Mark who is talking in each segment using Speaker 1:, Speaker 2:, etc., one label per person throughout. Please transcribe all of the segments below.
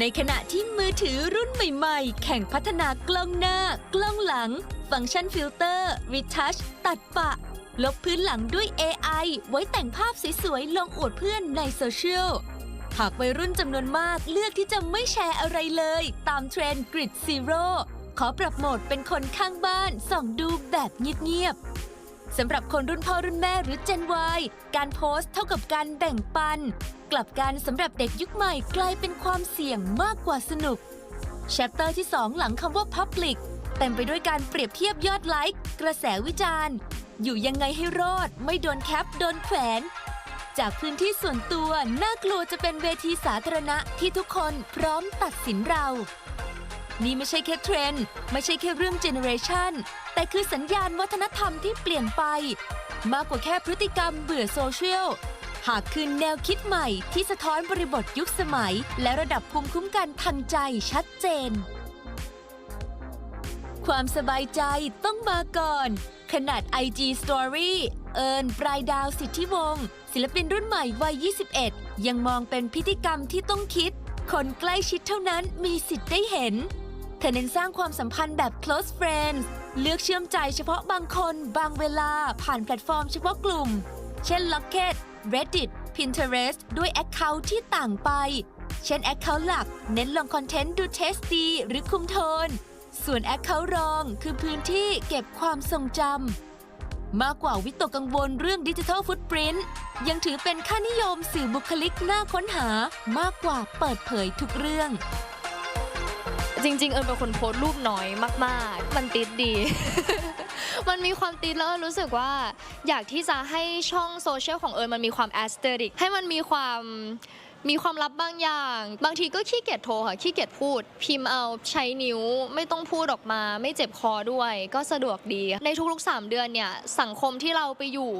Speaker 1: ในขณะที่มือถือรุ่นใหม่ๆ แข่งพัฒนากล้องหน้า กล้องหลัง ฟังก์ชันฟิลเตอร์รีทัชตัดปะ ลบพื้นหลังด้วย AI ไว้แต่งภาพสวยๆ ลงอวดเพื่อนในโซเชียล หากวัยรุ่นจำนวนมากเลือกที่จะไม่แชร์อะไรเลย ตามเทรนด์ Grid Zero ขอปรับโหมดเป็นคนข้างบ้านส่องดูแบบเงียบๆ สำหรับคนรุ่นพ่อรุ่นแม่หรือ Gen Y การโพสต์เท่ากับการแบ่งปัน กลับกันสำหรับเด็กยุคใหม่กลายเป็นความเสี่ยงมากกว่าสนุกแชปเตอร์ที่ 2 หลังคำว่า Public เต็มไปด้วยการเปรียบเทียบยอดไลค์กระแสวิจารณ์ อยู่ยังไงให้รอด ไม่โดนแคปโดนแขวน จากพื้นที่ส่วนตัว น่ากลัวจะเป็นเวทีสาธารณะที่ทุกคนพร้อมตัดสินเรา นี่ไม่ใช่แค่เทรนด์ไม่ใช่แค่เรื่องเจเนอเรชัน แต่คือสัญญาณวัฒนธรรมที่เปลี่ยนไป มากกว่าแค่พฤติกรรมเบื่อโซเชียล หากคือแนวคิดใหม่ที่สะท้อนบริบทยุคสมัย และระดับภูมิคุ้มกันทางใจชัดเจน ความสบายใจต้องมาก่อน ขนาด IG Story เอิญปลายดาวสิทธิวงศ์ศิลปินรุ่นใหม่วัย 21 ยังมองเป็นพิธีกรรมที่ต้องคิด คนใกล้ชิดเท่านั้นมีสิทธิ์ได้เห็น ธอเน้นสร้างความสัมพันธ์แบบ close friends เลือกเชื่อมใจเฉพาะบางคนบางเวลาผ่านแพลตฟอร์มเฉพาะกลุ่ม เช่น Locket Reddit Pinterest ด้วย Account ที่ต่างไป เช่น Account หลัก เน้นลงคอนเทนต์ดูเทสดีหรือคุมโทน ส่วน Account รองคือพื้นที่เก็บความทรงจำมากกว่าวิตกกังวลเรื่องดิจิทัลฟุตปรินต์ยังถือเป็นค่านิยมสื่อบุคลิกน่าค้นหามากกว่าเปิดเผยทุกเรื่อง
Speaker 2: จริง ๆ เอิญเป็นคนโพสต์รูปน้อยมาก ๆ มันติดดี มันมีความติดแล้วรู้สึกว่า อยากที่จะให้ช่องโซเชียลของเอิญมันมีความแอสเตริกให้มันมีความ มีความลับบางอย่าง บางทีก็ขี้เกียจโทรค่ะขี้เกียจพูด พิมพ์เอาใช้นิ้วไม่ต้องพูดออกมา ไม่เจ็บคอด้วย ก็สะดวกดี ในทุกๆ 3 เดือนเนี่ยสังคมที่เราไปอยู่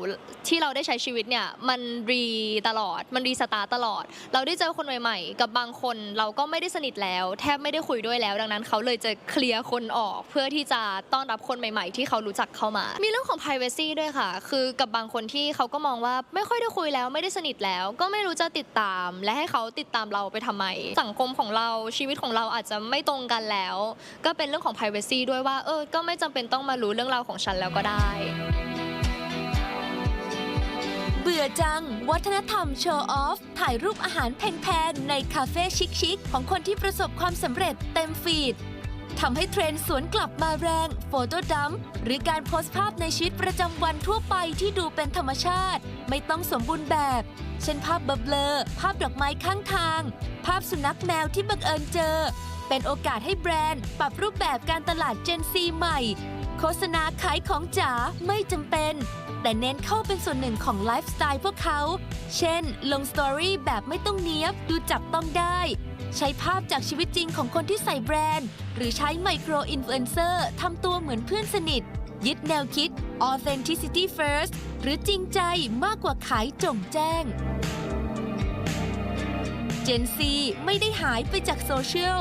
Speaker 2: ที่เราได้ใช้ชีวิตเนี่ยมันรีตลอดมันรีสตาร์ตลอด เราได้เจอคนใหม่ๆ กับบางคนเราก็ไม่ได้สนิทแล้ว แทบไม่ได้คุยด้วยแล้ว ดังนั้นเขาเลยจะเคลียร์คนออกเพื่อที่จะต้อนรับคนใหม่ๆ ที่เขารู้จักเข้ามา มีเรื่องของ privacy ด้วยค่ะ คือกับบางคนที่เขาก็มองว่าไม่ค่อยได้คุยแล้วไม่ได้สนิทแล้ว ก็ไม่รู้จะติดตามและให้เขาติดตามเราไปทำไม สังคมของเราชีวิตของเราอาจจะไม่ตรงกันแล้ว ก็เป็นเรื่องของ privacy ด้วยว่าเออก็ไม่จำเป็นต้องมารู้เรื่องราวของฉันแล้วก็ได้
Speaker 1: เบื่อจัง วัฒนธรรมโชว์ออฟ ถ่ายรูปอาหารแพงๆในคาเฟ่ชิคๆของคนที่ประสบความสำเร็จเต็มฟีด ทำให้เทรนด์สวนกลับมาแรงโฟโต้ดัมหรือการโพสต์ภาพในชีวิตประจำวันทั่วไปที่ดูเป็นธรรมชาติ ไม่ต้องสมบูรณ์แบบ เช่นภาพเบลอภาพดอกไม้ข้างทาง ภาพสุนัขแมวที่บังเอิญเจอ เป็นโอกาสให้แบรนด์ ปรับรูปแบบการตลาดเจนซีใหม่ โฆษณาขายของจ๋าไม่จำเป็น แต่เน้นเข้าเป็นส่วนหนึ่งของไลฟ์สไตล์พวกเขา เช่น ลงสตอรี่แบบไม่ต้องเนี้ยบดูจับต้องได้ ใช้ภาพจากชีวิตจริงของคนที่ใส่แบรนด์ หรือใช้ไมโครอินฟลูเอนเซอร์ทำตัวเหมือนเพื่อนสนิท ยึดแนวคิด authenticity first หรือจริงใจมากกว่าขายจงแจ้งเจนซีไม่ได้หายไปจากโซเชียล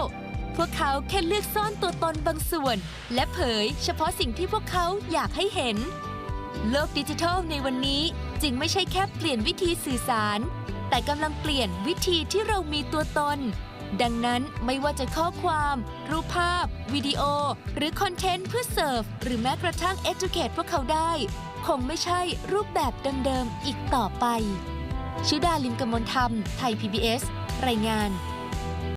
Speaker 1: พวกเขาแค่เลือกซ่อนตัวตนบางส่วน และเผยเฉพาะสิ่งที่พวกเขาอยากให้เห็น โลกดิจิทัลในวันนี้จึงไม่ใช่แค่เปลี่ยนวิธีสื่อสาร แต่กำลังเปลี่ยนวิธีที่เรามีตัวตน ดังนั้นไม่ว่าจะข้อความ รูปภาพ วิดีโอ หรือคอนเทนต์เพื่อเสิร์ฟ หรือแม้กระทั่ง educate พวกเขาได้ คงไม่ใช่รูปแบบเดิมๆอีกต่อไป ชิดาลิมกมลธรรม ไทย PBS รายงาน